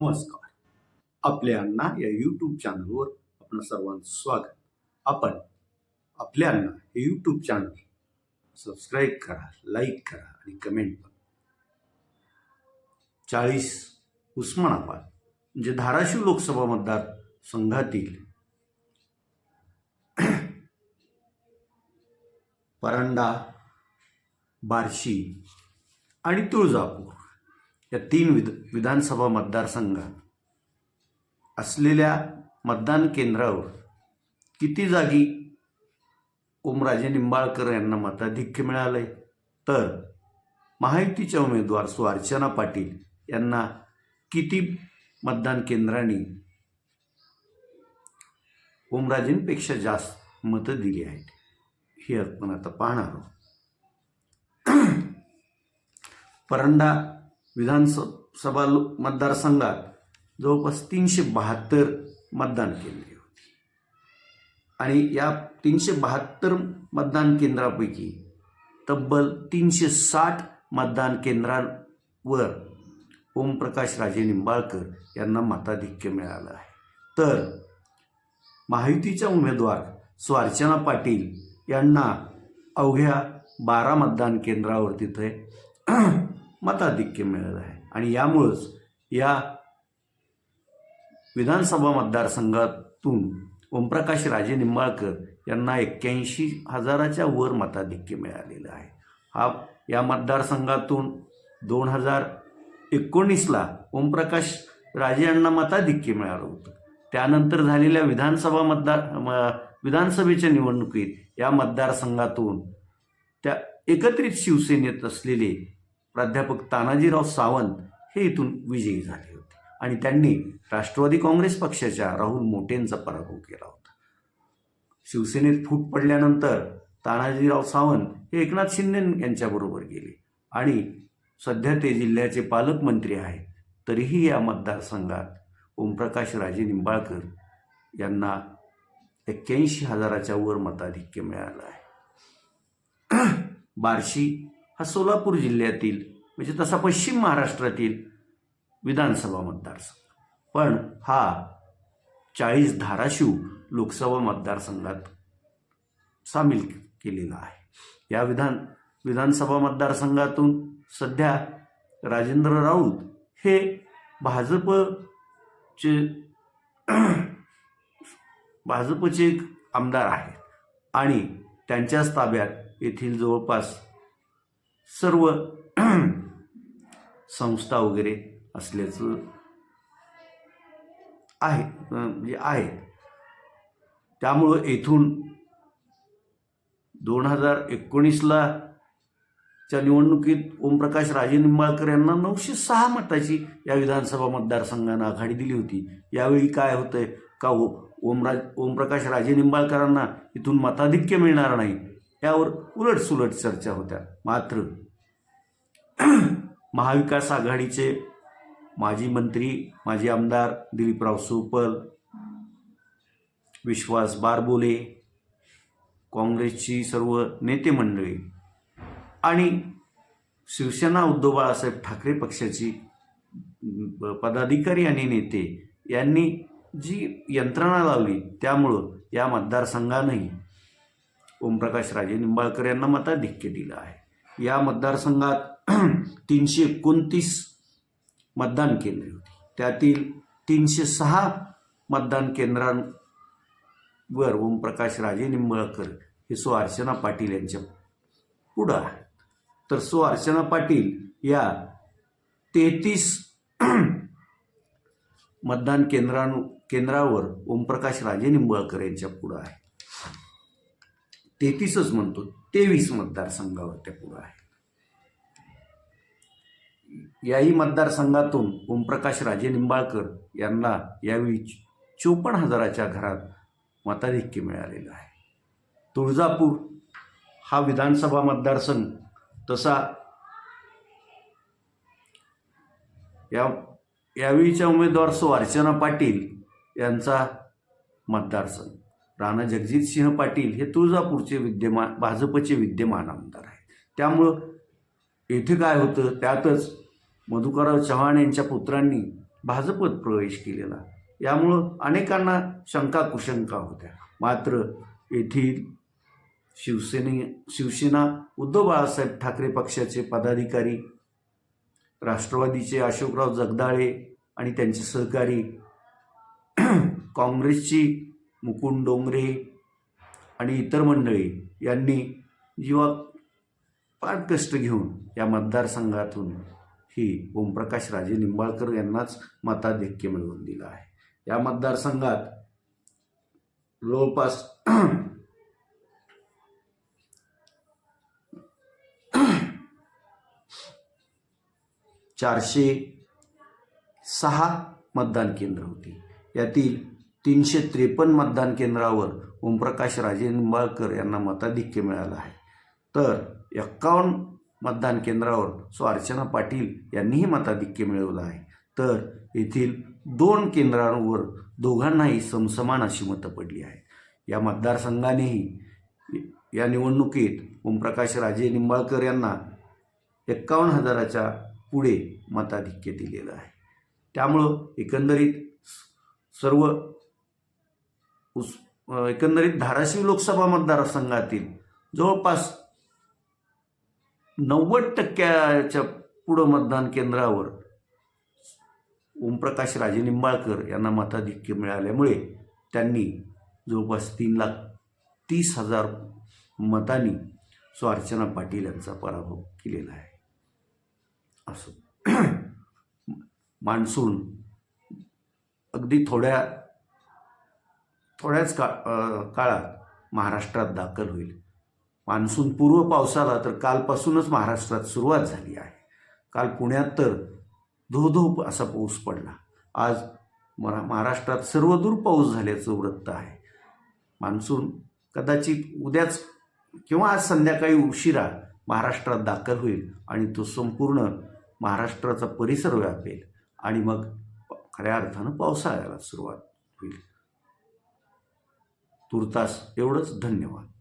नमस्कार. आपल्या या यूट्यूब चॅनलवर आपलं सर्वांचं स्वागत. आपण आपल्या हे यूट्यूब चॅनल सबस्क्राईब करा लाईक करा आणि कमेंट करा. चाळीस उस्मानाबाद म्हणजे धाराशिव लोकसभा मतदार संघातील परांडा बार्शी आणि तुळजापूर या तीन विध विधानसभा मतदारसंघात असलेल्या मतदान केंद्रावर किती जागी ओमराजे निंबाळकर यांना मताधिक्य मिळालं आहे तर महायुतीच्या उमेदवार सुअर्चना पाटील यांना किती मतदान केंद्रांनी ओमराजेंपेक्षा जास्त मतं दिली आहेत? हे आपण आता पाहणार आहोत. परंडा विधानसभा मतदारसंघात जवळपास तीनशे बहात्तर मतदान केंद्रे होती. आणि या तीनशे बहात्तर मतदान केंद्रापैकी तब्बल तीनशे साठ मतदान केंद्रांवर ओमप्रकाश राजे निंबाळकर यांना मताधिक्य मिळालं आहे. तर महायुतीच्या उमेदवार स्वार्चना पाटील यांना अवघ्या बारा मतदान केंद्रावर तिथे मताधिक्य मिळालं आहे. आणि यामुळंच या विधानसभा मतदारसंघातून ओमप्रकाश राजे निंबाळकर यांना एक्क्याऐंशी हजाराच्या वर मताधिक्य मिळालेलं आहे. हा या मतदारसंघातून दोन हजार एकोणीसला ओमप्रकाश राजे यांना मताधिक्य मिळालं होतं. त्यानंतर झालेल्या विधानसभा मतदार म- विधानसभेच्या निवडणुकीत या मतदारसंघातून त्या एकत्रित शिवसेनेत असलेले प्राध्यापक तानाजीराव सावंत हे इथून विजयी झाले होते. आणि त्यांनी राष्ट्रवादी काँग्रेस पक्षाच्या राहुल मोटेंचा पराभव केला होता. शिवसेनेत फूट पडल्यानंतर तानाजीराव सावंत हे एकनाथ शिंदे यांच्याबरोबर गेले. आणि सध्या ते जिल्ह्याचे पालकमंत्री आहेत. तरीही या मतदारसंघात ओमप्रकाश राजे निंबाळकर यांना एक्क्याऐंशी हजाराच्या वर मताधिक्य मिळालं आहे. बार्शी हा सोलापूर जिल्ह्यातील म्हणजे तसा पश्चिम महाराष्ट्रातील विधानसभा मतदारसंघ. पण हा चाळीस धाराशिव लोकसभा मतदारसंघात सामील केलेला आहे. या विधान विधानसभा मतदारसंघातून सध्या राजेंद्र राऊत हे भाजपचे भाजपचे एक आमदार आहेत. आणि त्यांच्याच ताब्यात येथील जवळपास सर्व संस्था वगैरे असल्याचं आहे म्हणजे आहे त्यामुळं येथून दोन हजार एकोणीसला च्या निवडणुकीत ओमप्रकाश राजे निंबाळकर यांना नऊशे सहा मताची या विधानसभा मतदारसंघानं आघाडी दिली होती. यावेळी काय होतंय? का ओ ओमराज ओमप्रकाश राजे निंबाळकरांना इथून मताधिक्य मिळणार नाही? यावर उलटसुलट चर्चा होत्या. मात्र महाविकास आघाडीचे माजी मंत्री माजी आमदार दिलीपराव सोपल विश्वास बारबोले काँग्रेसची सर्व नेते मंडळी आणि शिवसेना उद्धव बाळासाहेब ठाकरे पक्षाची पदाधिकारी आणि नेते यांनी जी यंत्रणा लावली त्यामुळं या मतदारसंघानंही ओमप्रकाश राजे निंबाळकर यांना मताधिक्य दिलं आहे. या मतदारसंघात तीनशे एकोणतीस मतदान केंद्रे होती. त्यातील तीनशे सहा मतदान केंद्रांवर ओमप्रकाश राजे निंबाळकर हे सो अर्चना पाटील यांच्या पुढं आहे तर सो अर्चना पाटील या तेहतीस मतदान केंद्रां केंद्रावर ओमप्रकाश राजे निंबाळकर यांच्या पुढं आहे तेहतीसच म्हणतो तेवीस मतदारसंघावर त्या पुढं आहेत याही मतदारसंघातून ओमप्रकाश राजे निंबाळकर यांना यावेळी चोपन्न हजाराच्या घरात मताधिक्य मिळालेलं आहे. तुळजापूर हा विधानसभा मतदारसंघ तसा या यावेळीच्या उमेदवार सो अर्चना पाटील यांचा मतदारसंघ. राणा जगजितसिंह पाटील हे तुळजापूरचे विद्यमान भाजपचे विद्यमान आमदार आहेत. त्यामुळं येथे काय होतं? त्यातच मधुकरराव चव्हाण यांच्या पुत्रांनी भाजपत प्रवेश केलेला. यामुळं अनेकांना शंका कुशंका होत्या. मात्र येथील शिवसेने शिवसेना उद्धव बाळासाहेब ठाकरे पक्षाचे पदाधिकारी राष्ट्रवादीचे अशोकराव जगदाळे आणि त्यांचे सहकारी काँग्रेसची मुकुंद डोंगरे आणि इतर मंडळी यांनी जीवा फार कष्ट घेऊन या मतदारसंघातून ही ओमप्रकाश राजे निंबाळकर यांनाच मताधिक्य मिळवून दिलं आहे. या मतदारसंघात जवळपास चारशे सहा मतदान केंद्र होती. यातील तीनशे त्रेपन्न मतदान केंद्रावर ओमप्रकाश राजे निंबाळकर यांना मताधिक्य मिळालं आहे. तर एक्कावन्न मतदान केंद्रावर सो अर्चना पाटील यांनीही मताधिक्य मिळवलं आहे. तर येथील दोन केंद्रांवर दोघांनाही समसमान अशी मतं पडली आहेत. या मतदारसंघानेही या निवडणुकीत ओमप्रकाश राजे निंबाळकर यांना एक्कावन्न हजाराच्या पुढे मताधिक्य दिलेलं आहे. त्यामुळं एकंदरीत सर्व उस एकंदरीत धाराशिव लोकसभा मतदारसंघातील जवळपास नव्वद टक्क्याच्या पुढं मतदान केंद्रावर ओमप्रकाश राजे निंबाळकर यांना मताधिक्य मिळाल्यामुळे त्यांनी जवळपास तीन लाख तीस हजार मतांनी स्वार्चना पाटील यांचा पराभव केलेला आहे. असो. मान्सून अगदी थोड्या थोड्याच का काळात महाराष्ट्रात दाखल होईल. मान्सून पूर्व पावसाला तर कालपासूनच महाराष्ट्रात सुरुवात झाली आहे. काल पुण्यात तर धो असा पाऊस पडला. आज मरा महाराष्ट्रात सर्वदूर पाऊस झाल्याचं वृत्त आहे. मान्सून कदाचित उद्याच किंवा आज संध्याकाळी उशिरा महाराष्ट्रात दाखल होईल आणि तो संपूर्ण महाराष्ट्राचा परिसर व्यापेल आणि मग खऱ्या अर्थानं पावसाळ्याला सुरुवात होईल. तुर्तास एवढंच धन्यवाद.